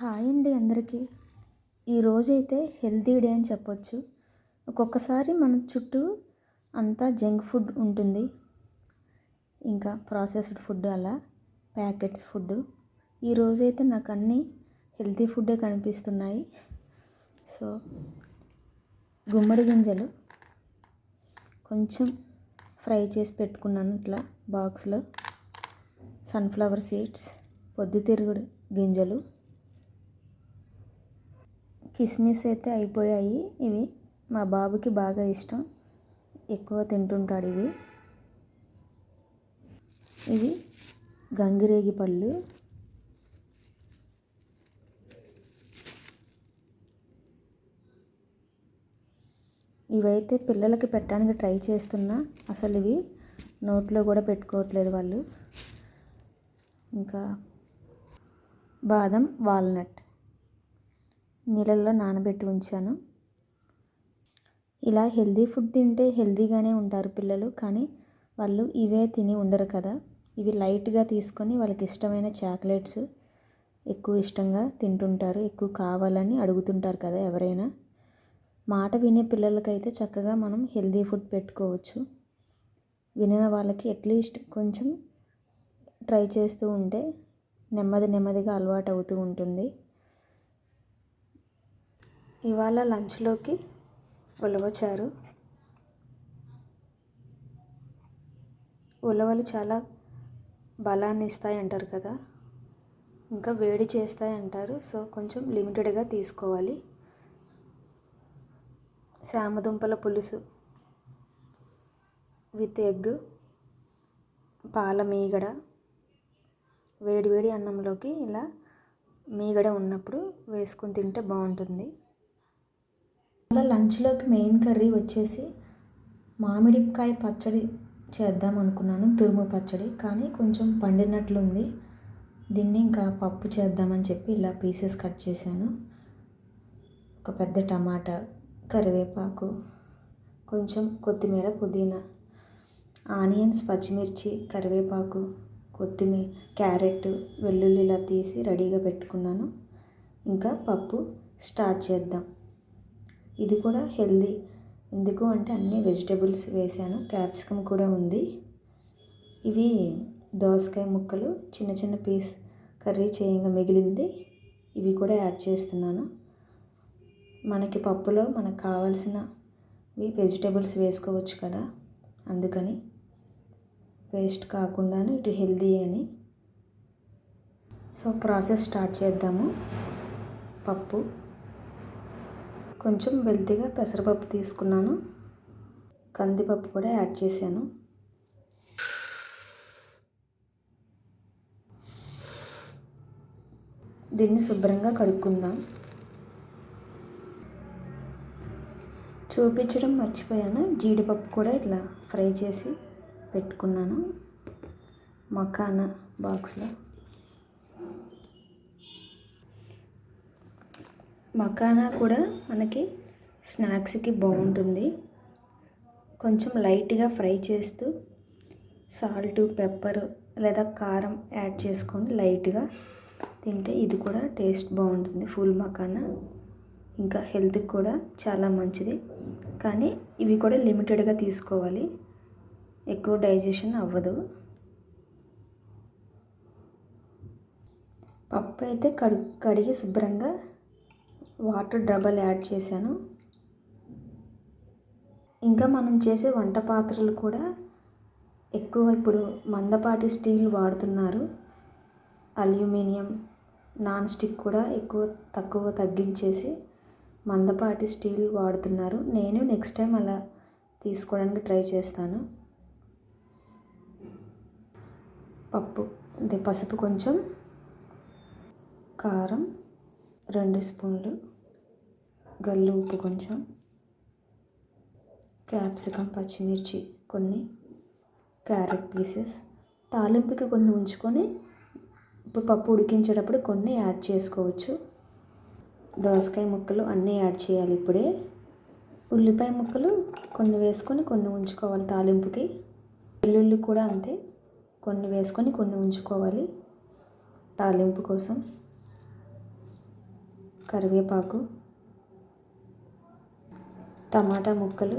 Hi అండి అందరికీ. ఈరోజైతే హెల్తీ డే అని చెప్పొచ్చు. ఒక్కొక్కసారి మన చుట్టూ అంతా జంక్ ఫుడ్ ఉంటుంది. ఇంకా ప్రాసెస్డ్ ఫుడ్ అలా ప్యాకెట్స్ ఫుడ్ ఈరోజైతే నాకు అన్నీ హెల్తీ ఫుడ్డే కనిపిస్తున్నాయి. సో గుమ్మడి గింజలు కొంచెం ఫ్రై చేసి పెట్టుకున్నాను ఇట్లా బాక్స్లో. సన్ఫ్లవర్ సీడ్స్ పొద్దుతిరుగుడు గింజలు. కిస్మిస్ అయితే అయిపోయాయి. ఇవి మా బాబుకి బాగా ఇష్టం. ఎక్కువ తింటుంటాడు ఇవి. ఇవి గంగిరేగి పళ్ళు. ఇవైతే పిల్లలకి పెట్టడానికి ట్రై చేస్తున్నా. అసలు ఇవి నోట్లో కూడా పెట్టుకోవట్లేదు వాళ్ళు. ఇంకా బాదం వాల్నట్. నీళ్ళల్లో నానబెట్టి ఉంచాను. ఇలా హెల్దీ ఫుడ్ తింటే హెల్దీగానే ఉంటారు పిల్లలు కానీ వాళ్ళు ఇవే తిని ఉండరు కదా. ఇవి లైట్గా తీసుకొని వాళ్ళకి ఇష్టమైన చాక్లెట్స్ ఎక్కువ ఇష్టంగా తింటుంటారు ఎక్కువ కావాలని అడుగుతుంటారు కదా ఎవరైనా. మాట వినే పిల్లలకైతే చక్కగా మనం హెల్దీ ఫుడ్ పెట్టుకోవచ్చు. వినిన వాళ్ళకి అట్లీస్ట్ కొంచెం ట్రై చేస్తూ ఉంటే నెమ్మది నెమ్మదిగా అలవాటు అవుతూ ఉంటుంది. ఇవాళ లంచ్లోకి ఉలవచారు. ఉలవలు చాలా బలాన్ని ఇస్తాయి అంటారు కదా? ఇంకా వేడి చేస్తాయి అంటారు సో కొంచెం లిమిటెడ్గా తీసుకోవాలి. శామదుంపల పులుసు విత్ ఎగ్ పాల మీగడ వేడివేడి అన్నంలోకి ఇలా మీగడ ఉన్నప్పుడు వేసుకొని తింటే బాగుంటుంది. అలా లంచ్లోకి మెయిన్ కర్రీ వచ్చేసి మామిడికాయ పచ్చడి చేద్దాం అనుకున్నాను తురుము పచ్చడి. కానీ కొంచెం పండినట్లుంది. దీన్ని ఇంకా పప్పు చేద్దామని చెప్పి ఇలా పీసెస్ కట్ చేశాను. ఒక పెద్ద టమాటా కరివేపాకు కొంచెం కొత్తిమీర పుదీనా ఆనియన్స్ పచ్చిమిర్చి కరివేపాకు కొత్తిమీర క్యారెట్ వెల్లుల్లి ఇలా తీసి రెడీగా పెట్టుకున్నాను. ఇంకా పప్పు స్టార్ట్ చేద్దాం. ఇది కూడా హెల్దీ. ఎందుకు అంటే అన్ని వెజిటేబుల్స్ వేసాను. క్యాప్సికమ్ కూడా ఉంది. ఇవి దోసకాయ ముక్కలు చిన్న చిన్న పీస్ కర్రీ చేయంగా మిగిలింది. ఇవి కూడా యాడ్ చేస్తున్నాను. మనకి పప్పులో మనకు కావాల్సినవి వెజిటేబుల్స్ వేసుకోవచ్చు కదా. అందుకని వేస్ట్ కాకుండా ఇటు హెల్దీ అని. సో ప్రాసెస్ స్టార్ట్ చేద్దాము. పప్పు. కొంచెం వెల్తీగా పెసరపప్పు తీసుకున్నాను. కందిపప్పు కూడా యాడ్ చేశాను. దీన్ని శుభ్రంగా కడుక్కుందాం. చూపించడం మర్చిపోయాను. జీడిపప్పు కూడా ఇట్లా ఫ్రై చేసి పెట్టుకున్నాను. మకానా బాక్స్లో. మకానా కూడా మనకి స్నాక్స్కి బాగుంటుంది. కొంచెం లైట్గా ఫ్రై చేస్తూ సాల్ట్ పెప్పర్ లేదా కారం యాడ్ చేసుకొని లైట్గా తింటే ఇది కూడా టేస్ట్ బాగుంటుంది. ఫుల్ మకానా. ఇంకా హెల్త్కి కూడా చాలా మంచిది. కానీ ఇవి కూడా లిమిటెడ్గా తీసుకోవాలి. ఎక్కువ డైజెషన్ అవ్వదు. పప్పు అయితే కడు కడిగి శుభ్రంగా వాటర్ డబల్ యాడ్ చేశాను. ఇంకా మనం చేసే వంట పాత్రలు కూడా ఎక్కువ ఇప్పుడు మందపాటి స్టీల్ వాడుతున్నారు. అల్యూమినియం నాన్ స్టిక్ కూడా ఎక్కువ తక్కువ తగ్గించేసి మందపాటి స్టీల్ వాడుతున్నారు. నేను నెక్స్ట్ టైం అలా తీసుకోవడానికి ట్రై చేస్తాను. పప్పు అదే పసుపు కొంచెం కారం రెండు స్పూన్లు గల్లు ఉప్పు కొంచెం క్యాప్సికమ్ పచ్చిమిర్చి కొన్ని క్యారెట్ పీసెస్ తాలింపుకి కొన్ని ఉంచుకొని ఇప్పుడు పప్పు ఉడికించేటప్పుడు కొన్ని యాడ్ చేసుకోవచ్చు. దోసకాయ ముక్కలు అన్నీ యాడ్ చేయాలి ఇప్పుడే. ఉల్లిపాయ ముక్కలు కొన్ని వేసుకొని కొన్ని ఉంచుకోవాలి తాలింపుకి. వెల్లుల్లి కూడా అంతే కొన్ని వేసుకొని కొన్ని ఉంచుకోవాలి తాలింపు కోసం. కరివేపాకు టమాటా ముక్కలు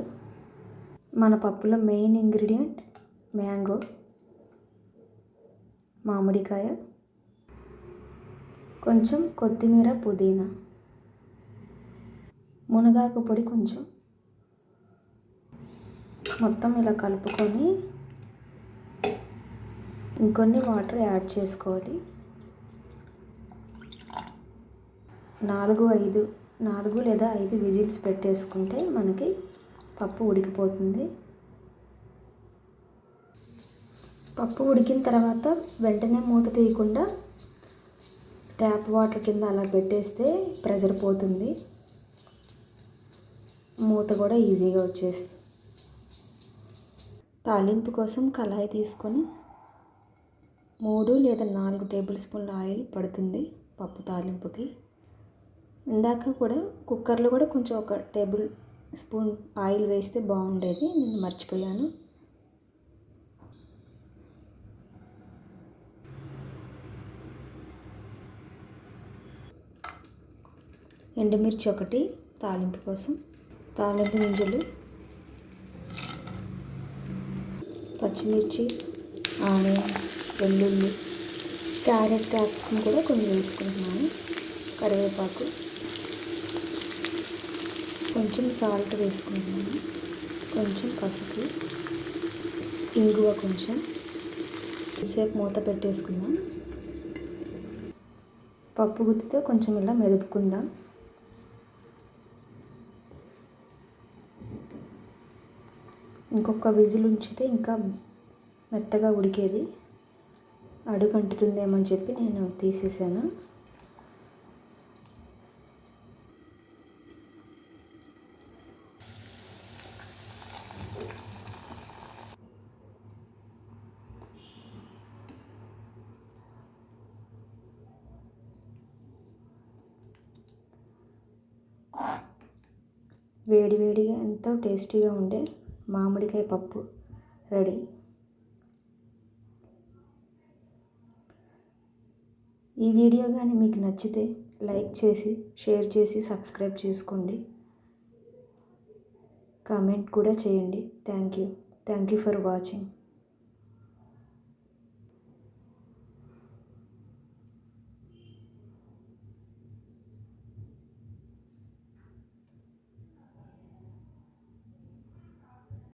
మన పప్పులో మెయిన్ ఇంగ్రీడియంట్ మ్యాంగో మామిడికాయ కొంచెం కొత్తిమీర పుదీనా మునగాకు పొడి కొంచెం. మొత్తం ఇలా కలుపుకొని ఇంకొన్ని వాటర్ యాడ్ చేసుకోవాలి. నాలుగు ఐదు నాలుగు లేదా ఐదు విజిల్స్ పెట్టేసుకుంటే మనకి పప్పు ఉడికిపోతుంది. పప్పు ఉడికిన తర్వాత వెంటనే మూత తీయకుండా ట్యాప్ వాటర్ కింద అలా పెట్టేస్తే ప్రెజర్ పోతుంది. మూత కూడా ఈజీగా వచ్చేస్తుంది. తాలింపు కోసం కళాయి తీసుకొని మూడు లేదా నాలుగు టేబుల్ స్పూన్ల ఆయిల్ పడుతుంది పప్పు తాలింపుకి. ఇందాక కూడా కుక్కర్లో కూడా కొంచెం ఒక టేబుల్ స్పూన్ ఆయిల్ వేస్తే బాగుండేది నేను మర్చిపోయాను. ఎండుమిర్చి ఒకటి తాలింపు కోసం. తాలింపు గింజలు పచ్చిమిర్చి ఆనియన్స్ వెల్లుల్లి క్యారెట్ క్యాప్సికమ్ కూడా కొన్ని వేసుకుంటున్నాను. కరివేపాకు. కొంచెం సాల్ట్ వేసుకుంటున్నాను. కొంచెం పసుపు. ఇంగువ కొంచెం. సేపు మూత పెట్టేసుకుందాం. పప్పు గుత్తితో కొంచెం ఇలా మెదుపుకుందాం. ఇంకొక విజిల్ ఉంచితే ఇంకా మెత్తగా ఉడికేది. అడుగు అంటుతుందేమో అని చెప్పి నేను తీసేసాను. వేడివేడిగా ఎంతో టేస్టీగా ఉండే మామిడికాయ పప్పు రెడీ. ఈ వీడియో కానీ మీకు నచ్చితే లైక్ చేసి షేర్ చేసి సబ్స్క్రైబ్ చేసుకోండి. కామెంట్ కూడా చేయండి. Thank you. Thank you for watching.